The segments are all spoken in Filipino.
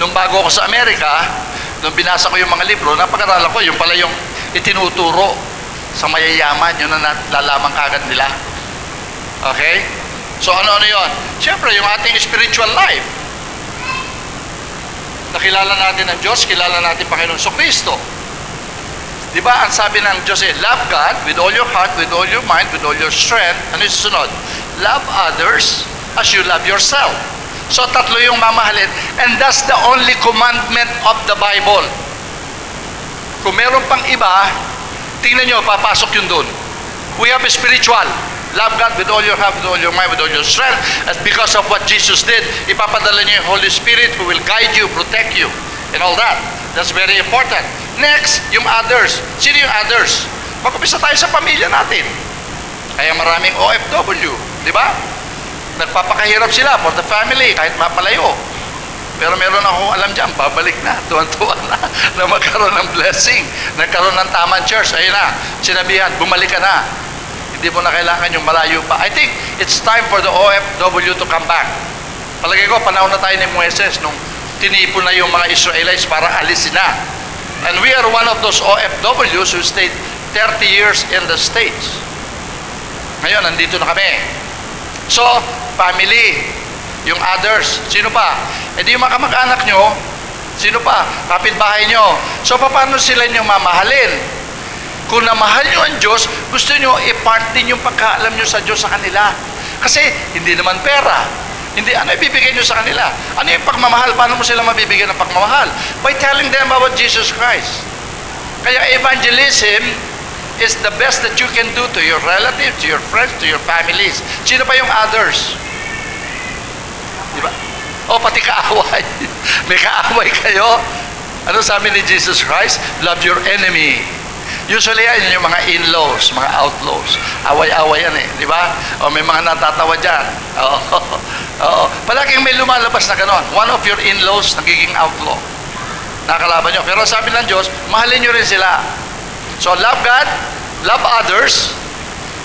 nung bago ako sa Amerika, nung binasa ko yung mga libro, napag-aralan ko, yung pala yung itinuturo sa mayayaman, yun ang nalalaman kagad nila. Okay? So ano-ano yun? Siyempre, yung ating spiritual life. Nakilala natin ang Diyos, kilala natin Panginoon so Kristo. Di ba, ang sabi ng Diyos eh, love God with all your heart, with all your mind, with all your strength. Ano yung susunod? Love others as you love yourself. So tatlo yung mamahalin. And that's the only commandment of the Bible. Kung meron pang iba, tingnan nyo, papasok yun doon. We have a spiritual. Love God with all your heart, with all your mind, with all your strength. And because of what Jesus did, ipapadala niyo yung Holy Spirit who will guide you, protect you, and all that. That's very important. Next, yung others. Sino yung others? Mag-upisa tayo sa pamilya natin. Kaya maraming OFW, di ba? Nagpapakahirap sila for the family, kahit mapalayo. Pero meron akong alam dyan, babalik na, tuwan-tuwa na, na magkaroon ng blessing, nagkaroon ng tamang church. Ayun na, sinabihan, bumalik ka na. Hindi mo na kailangan yung malayo pa. I think it's time for the OFW to come back. Palagay ko, panahon na tayo ni Moises nung tinipon na yung mga Israelites para alisin na. And we are one of those OFWs who stayed 30 years in the States. Ngayon, nandito na kami. So, family, yung others, sino pa? E di yung mga kamag-anak nyo, sino pa? Kapitbahay nyo. So, paano sila nyo mamahalin? Kung namahal nyo ang Diyos, gusto nyo i-part din yung pagkaalam nyo sa Diyos sa kanila. Kasi, hindi naman pera. Hindi, ano ibibigay nyo sa kanila? Ano yung pagmamahal? Paano mo sila mabibigyan ng pagmamahal? By telling them about Jesus Christ. Kaya evangelism is the best that you can do to your relatives, to your friends, to your families. Sino pa yung others? Di ba? O, pati kaaway. May kaaway kayo. Ano sabi ni Jesus Christ? Love your enemy. Usually yan yung mga in-laws, mga outlaws. Away-away yan eh, di ba? O may mga natatawa dyan. Oo. Oo. Palaging may lumalabas na ganon. One of your in-laws nagiging outlaw. Nakalaban nyo. Pero sabi ng Diyos, mahalin nyo rin sila. So love God, love others,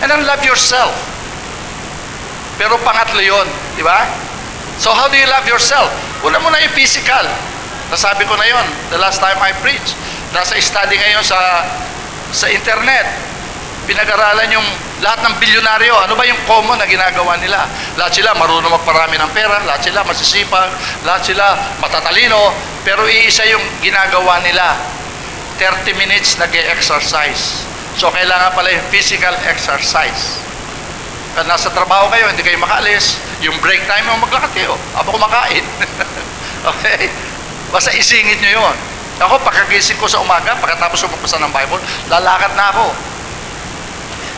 and then love yourself. Pero pangatlo yun, di ba? So how do you love yourself? Una muna yung physical. Nasabi ko na yon the last time I preached. Nasa study ngayon sa sa internet. Pinag-aralan yung lahat ng bilyonaryo. Ano ba yung common na ginagawa nila? Lahat sila marunong magparami ng pera, lahat sila masisipag, lahat sila matatalino, pero iisa yung ginagawa nila. 30 minutes nag-exercise. So, kailangan pala yung physical exercise. Kaya nasa trabaho kayo, hindi kayo makaalis. Yung break time mo, maglakad kayo. Aba kumakain. okay? Basta isingit nyo yun. Ako, pagkagising ko sa umaga, pagkatapos umapasa ng Bible, lalakad na ako.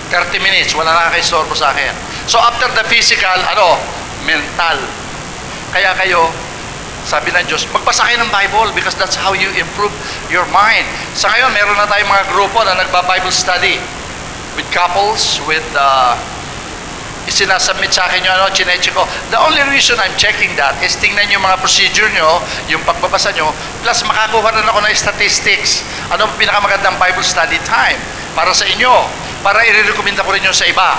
30 minutes, wala na kayo istorbo sa akin. So, after the physical, ano? Mental. Kaya kayo, sabi ng Diyos, magbasa kayo ng Bible because that's how you improve your mind. Sa ngayon, meron na tayong mga grupo na nagba-Bible study with couples, with uh, isinasubmit sa akin yung ano, chineche ko. The only reason I'm checking that is tingnan yung mga procedure nyo, yung pagbabasa nyo, plus makakuha rin ako ng statistics. Ano ang pinakamagandang Bible study time para sa inyo, para i-recommenda ko rin yun sa iba.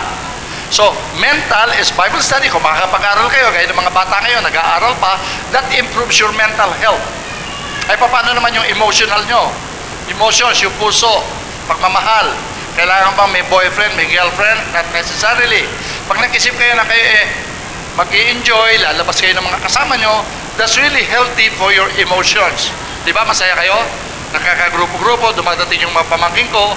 So, mental is Bible study. Kung makakapag-aral kayo, kayo ng mga bata kayo, nag-aaral pa, that improves your mental health. Ay, paano naman yung emotional nyo? Emotions, yung puso, pagmamahal. Kailangan bang may boyfriend, may girlfriend? Not necessarily. Pag nag-isip kayo na kayo eh, mag enjoy lalabas kayo ng mga kasama nyo, that's really healthy for your emotions. Di ba? Masaya kayo? Nakakagrupo-grupo, dumadating yung mga pamangking ko,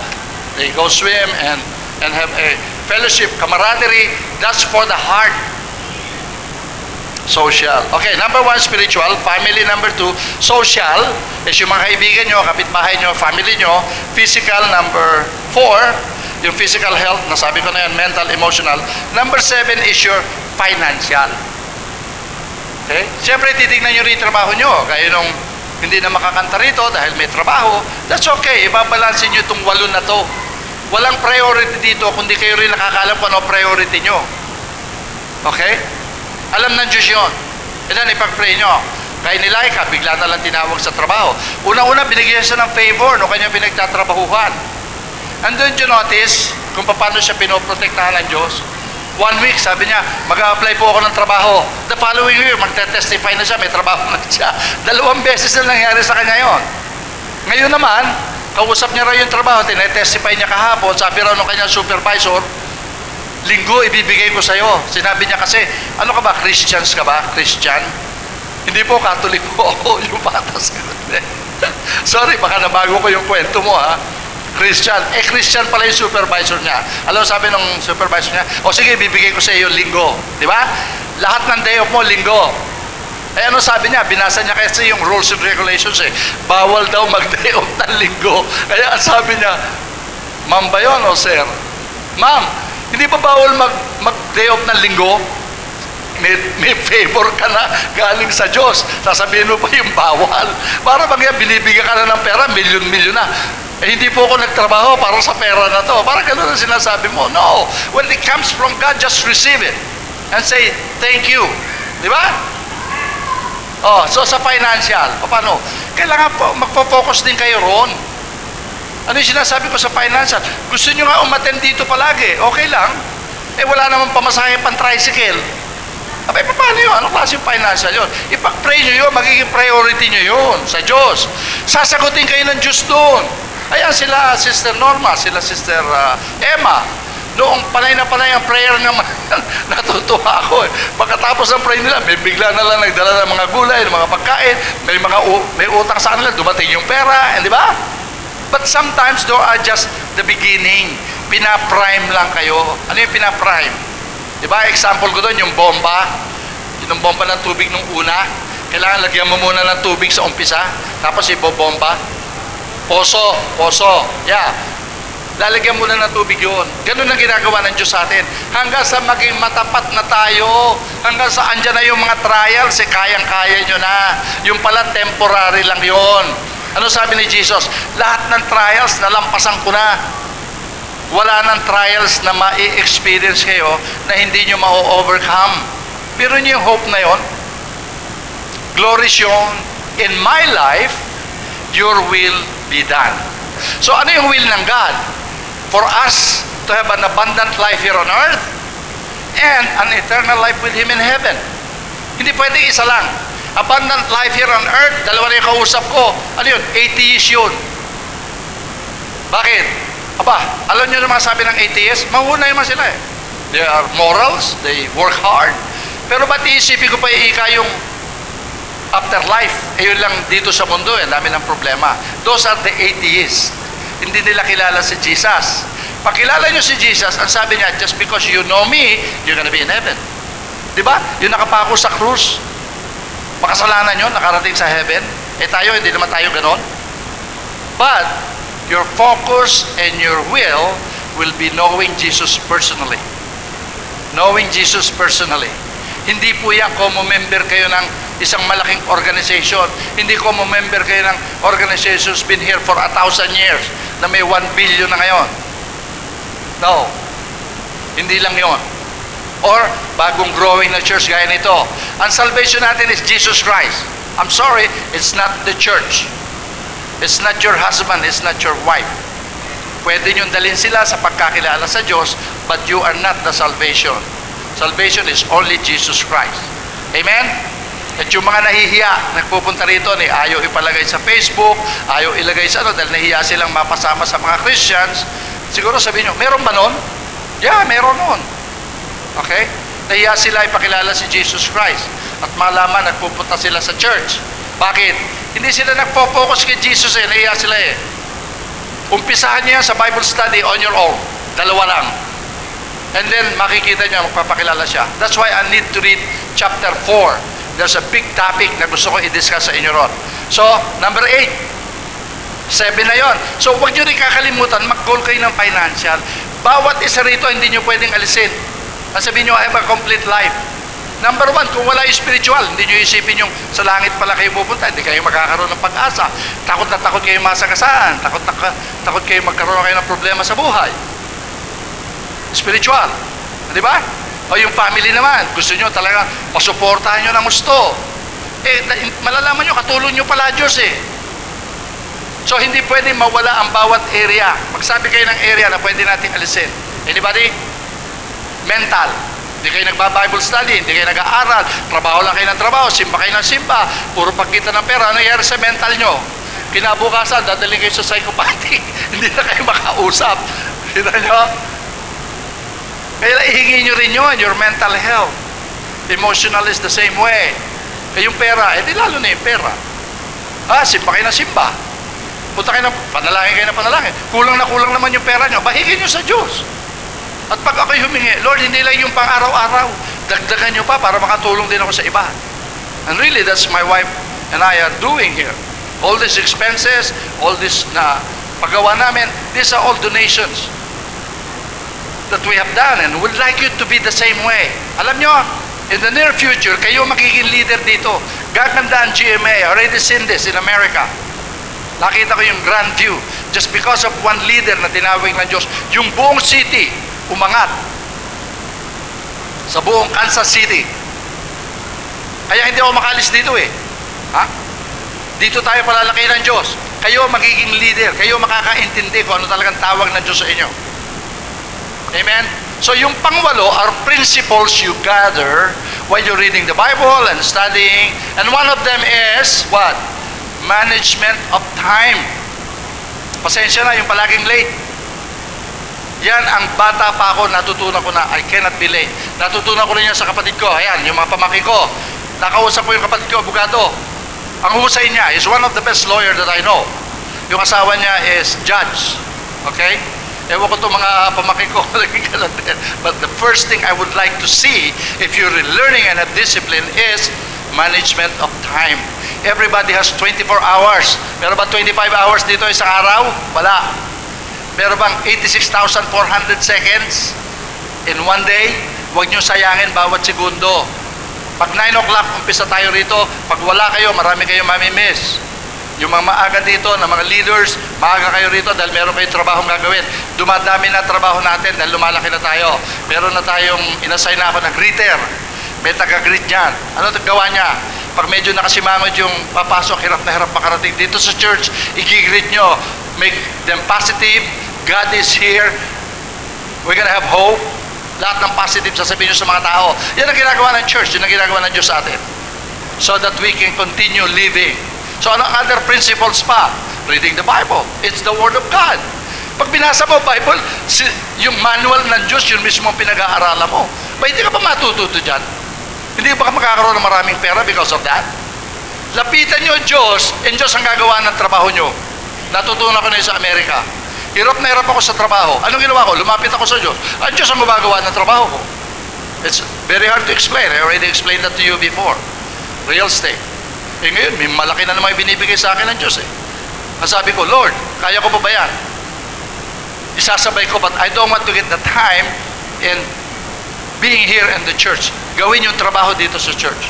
they go swim and and have a fellowship, camaraderie. That's for the heart. Social. Okay, number one, spiritual. Family, number two, social. Is yung mga kaibigan nyo, kapitbahay nyo, family nyo. Physical, number four. Yung physical health, nasabi ko na yan, mental, emotional. Number seven is your financial. Okay? Siyempre, titignan nyo rin yung trabaho nyo. Kaya nung hindi na makakanta rito dahil may trabaho, that's okay. Ibabalansin nyo itong walo na to. Walang priority dito, kundi kayo rin nakakaalam kung ano priority nyo. Okay? Alam ng Diyos yun. And then, ipag-pray nyo. Kaya ni Laika, bigla na lang tinawag sa trabaho. Una-una, binigyan siya ng favor no kanya pinagtatrabahuhan. And then you notice kung paano siya pinoprotektahan ng Diyos. one week, sabi niya, mag-apply po ako ng trabaho. The following year, magte-testify na siya, may trabaho na siya. Dalawang beses na nangyari sa kanya yon. Ngayon naman, kausap niya raw yung trabaho, tinetestify niya kahapon, sabi raw ng kanyang supervisor, linggo ibibigay ko sa'yo. Sinabi niya kasi, ano ka ba, Christians ka ba? Christian? Hindi po, Catholic po ako, yung patas. Sorry, baka nabago ko yung kwento mo ha. Christian. Eh, Christian pala yung supervisor niya. Alam sabi ng supervisor niya, o sige, bibigay ko sa iyo linggo. Di ba? Lahat ng day off mo, linggo. Eh, ano sabi niya? Binasa niya kasi yung rules and regulations eh. Bawal daw mag-day off ng linggo. Kaya sabi niya, Ma'am ba yun o sir? Ma'am, hindi ba bawal mag, mag-day off ng linggo? May, may favor ka na galing sa Diyos. Sasabihin mo pa yung bawal. Para bang yan, binibigyan ka na ng pera, milyon-milyon na. Eh, hindi po ako nagtrabaho para sa pera na to. Para ganun ang sinasabi mo. No. When it comes from God, just receive it. And say, thank you. Di ba? Oh, so sa financial, paano? Kailangan po, magpo-focus din kayo roon. Ano yung sinasabi ko sa financial? Gusto nyo nga umattend dito palagi, okay lang. Eh wala naman pamasahe pang tricycle. Abay, paano yun? Anong klase yung financial yun? Ipag-pray nyo yun, magiging priority nyo yun sa Diyos. Sasagutin kayo ng Diyos doon. Ayan sila, Sister Norma, sila Sister uh, Emma. Noong panay na panay ang prayer naman, natutuwa ako. Eh. Pagkatapos ng prayer nila, may bigla na lang nagdala ng mga gulay, ng mga pagkain, may mga may utang sa kanila, dumating yung pera, eh, di ba? But sometimes those are just the beginning. Pina-prime lang kayo. Ano yung pina-prime? Di ba? Example ko doon, yung bomba. Yung bomba ng tubig nung una. Kailangan lagyan mo muna ng tubig sa umpisa. Tapos ibobomba. Poso. Poso. Yeah. Lalagyan muna ng tubig yun. Ganun ang ginagawa ng Diyos sa atin. Hanggang sa maging matapat na tayo. Hanggang sa andyan na yung mga trials, eh, kayang-kaya nyo na. Yung pala temporary lang yon. Ano sabi ni Jesus? Lahat ng trials, nalampasan ko na. Wala ng trials na ma-experience kayo na hindi nyo ma-overcome. Pero nyo yung hope na yon. Glory shown in my life, your will be done. So ano yung will ng God? For us to have an abundant life here on earth and an eternal life with Him in heaven. Hindi pwede isa lang. Abundant life here on earth, dalawa na yung kausap ko. Ano yun? Atheist yun. Bakit? Aba, alam nyo naman sabi ng atheist, mahuna naman sila eh. They are morals, they work hard. Pero ba't iisipin ko pa iika yung afterlife? Eh yun lang dito sa mundo eh, dami ng problema. Those are the atheists. Hindi nila kilala si Jesus. Pakilala nyo si Jesus, ang sabi niya, just because you know me, you're gonna be in heaven. Di ba? Yung nakapako sa krus, makasalanan yun, nakarating sa heaven. Eh tayo, hindi naman tayo ganon. But, your focus and your will will be knowing Jesus personally. Knowing Jesus personally. Hindi po yan kung member kayo ng isang malaking organization. Hindi ko member kayo ng organization's been here for a thousand years na may 1 billion na ngayon. No. Hindi lang yon. Or bagong growing na church gaya nito. Ang salvation natin is Jesus Christ. I'm sorry, it's not the church. It's not your husband, it's not your wife. Pwede nyo dalhin sila sa pagkakilala sa Diyos, but you are not the salvation. Salvation is only Jesus Christ. Amen? At yung mga nahihiya, nagpupunta rito, ni ayaw ipalagay sa Facebook, ayaw ilagay sa ano, dahil nahihiya silang mapasama sa mga Christians, siguro sabihin nyo, meron ba nun? Yeah, meron nun. Okay? Nahiya sila ipakilala si Jesus Christ. At malaman, nagpupunta sila sa church. Bakit? Hindi sila nagpo-focus kay Jesus eh. Nahiya sila eh. Umpisahan niya sa Bible study on your own. Dalawa lang. And then makikita niyo, magpapakilala siya. That's why I need to read chapter 4. There's a big topic na gusto ko i-discuss sa inyo ron. So, number 8. Seven na yon. So, huwag nyo rin kakalimutan, mag-goal kayo ng financial. Bawat isa rito, hindi nyo pwedeng alisin. Ang sabihin nyo, I have a complete life. Number one, kung wala yung spiritual, hindi nyo isipin yung sa langit pala kayo pupunta, hindi kayo magkakaroon ng pag-asa. Takot na takot kayo masagasaan. Takot na takot kayo magkaroon kayo ng problema sa buhay. Spiritual. Di ba? O yung family naman, gusto nyo talaga pasuportahan nyo ng gusto. Eh, malalaman nyo, katulong nyo pala Diyos eh. So, hindi pwede mawala ang bawat area. Magsabi kayo ng area na pwede natin alisin. Anybody? mental. Hindi kayo nagba-Bible study, hindi kayo nag-aaral, trabaho lang kayo ng trabaho, simba kayo ng simba, puro pagkita ng pera, ano sa mental nyo? Kinabukasan, dadalhin kayo sa psychopathic, hindi na kayo makausap. Kita nyo? Kaya ihingi nyo rin yun, your mental health. Emotional is the same way. Yung pera, eh di lalo na yung pera. Ha, simba kayo ng simba. Punta kayo ng, panalangin kayo ng panalangin. Kulang na kulang naman yung pera nyo, bahigin nyo sa Diyos. At pag ako'y humingi, Lord, hindi lang yung pang araw-araw. Dagdagan nyo pa para makatulong din ako sa iba. And really, that's my wife and I are doing here. All these expenses, all this na paggawa namin, these are all donations that we have done and would like you to be the same way. Alam nyo, in the near future, kayo magiging leader dito. Gaganda ang GMA. I already seen this in America. Nakita ko yung grand view. Just because of one leader na tinawag ng Diyos, yung buong city umangat sa buong Kansas City. Kaya hindi ako makalis dito eh. Ha? Dito tayo palalaki ng Diyos. Kayo magiging leader. Kayo makakaintindi kung ano talagang tawag ng Diyos sa inyo. Amen? So yung pangwalo are principles you gather while you're reading the Bible and studying. And one of them is, what? Management of time. Pasensya na, yung palaging late. Yan, ang bata pa ako, natutunan ko na, I cannot be late. Natutunan ko rin yan sa kapatid ko. Ayan, yung mga pamaki ko. Nakausap ko yung kapatid ko, abogado. Ang husay niya is one of the best lawyer that I know. Yung asawa niya is judge. Okay? Ewan ko itong mga pamaki ko. But the first thing I would like to see, if you're learning and have discipline, is management of time. Everybody has 24 hours. Meron ba 25 hours dito isang araw? Wala. Meron bang 86,400 seconds in one day? Huwag nyo sayangin bawat segundo. Pag 9 o'clock, umpisa tayo rito. Pag wala kayo, marami kayong mamimiss. Yung mga maaga dito, na mga leaders, maaga kayo rito dahil meron kayong trabahong gagawin. Dumadami na trabaho natin dahil lumalaki na tayo. Meron na tayong inassign na ako na greeter. May taga-greet niyan. Ano gawa niya? Pag medyo nakasimangot yung papasok, hirap na hirap makarating dito sa church, i-greet nyo. Make them positive. God is here. We're gonna have hope. Lahat ng positive sasabihin nyo sa mga tao. Yan ang ginagawa ng church, yun ang ginagawa ng Diyos sa atin. So that we can continue living. So ano ang other principles pa? Reading the Bible. It's the Word of God. Pag binasa mo Bible, si, yung manual ng Diyos, yun mismo ang pinag-aaralan mo. Ba, hindi ka ba matututo dyan? Hindi ba ka makakaroon ng maraming pera because of that? Lapitan nyo Diyos, and Diyos ang gagawa ng trabaho nyo. Natutunan ko na sa Amerika. Hirap na hirap ako sa trabaho. Anong ginawa ko? Lumapit ako sa Diyos. Ang Diyos ang gumagawa ng trabaho ko. It's very hard to explain. I already explained that to you before. Real estate. Eh ngayon, may malaki na naman yung binibigay sa akin ng Diyos eh. Ang sabi ko, Lord, kaya ko pa ba yan? Isasabay ko, but I don't want to get the time in being here in the church. Gawin yung trabaho dito sa church.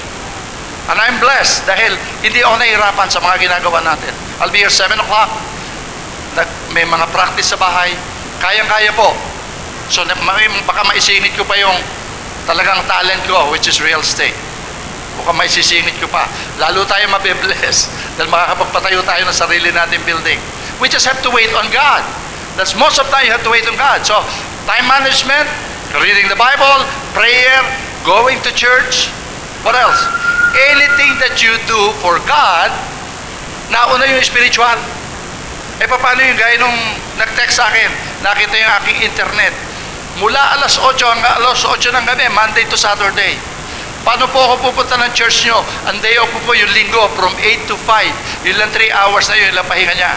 And I'm blessed dahil hindi ako nahihirapan sa mga ginagawa natin. I'll be here 7 o'clock. May mga practice sa bahay. Kayang-kaya po. So baka maisingit ko pa yung talagang talent ko, which is real estate. Baka maisisingit ko pa. Lalo tayo mabibless dahil makakapagpatayo tayo ng sarili natin building. We just have to wait on God. That's most of time you have to wait on God. So, time management, reading the Bible, prayer, going to church. What else? Anything that you do for God, nauna yung spiritual. Eh, paano yung gaya nung nag-text sa akin, nakita yung aking internet. Mula alas 8 hanggang alas 8 ng gabi, Monday to Saturday. Paano po ako pupunta ng church nyo? Ang day off po yung linggo from 8 to 5. Yun lang 3 hours na yun, yun lang pahinga niya.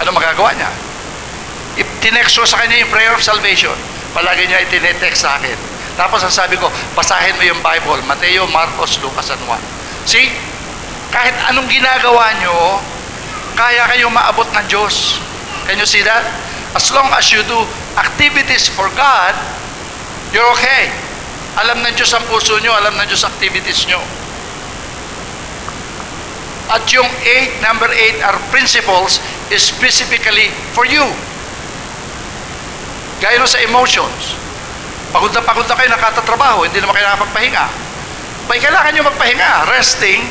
Ano magagawa niya? I- Tinext ko sa kanya yung prayer of salvation. Palagi niya itinetext sa akin. Tapos ang sabi ko, basahin mo yung Bible, Mateo, Marcos, Lucas, and Juan. See? Kahit anong ginagawa nyo, kaya kayong maabot ng Diyos. Can you see that? As long as you do activities for God, you're okay. Alam ng Diyos ang puso nyo, alam ng Diyos activities nyo. At yung 8, number 8 are principles specifically for you. Gaya sa emotions. Pagod na pagod na kayo, nakatatrabaho, hindi naman kayo nakapagpahinga. Bay, kailangan nyo magpahinga. Resting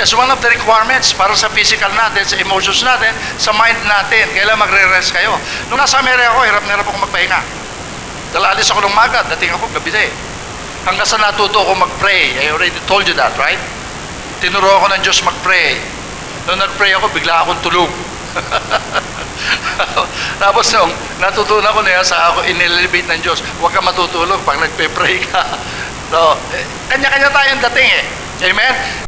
is one of the requirements para sa physical natin, sa emotions natin, sa mind natin. Kailangan magre-rest kayo. Nung nasa Amerika ako, hirap na hirap ako magpahinga. Dahil alis ako ng maga, dating ako gabi na eh. Hanggang sa natuto ako mag-pray. I already told you that, right? Tinuro ako ng Diyos mag-pray. Nung nag-pray ako, bigla akong tulog. Tapos nung natutunan ko na yan, sa ako inelevate ng Diyos, huwag ka matutulog pag nagpe-pray ka. So, eh, kanya-kanya tayong dating eh. Amen?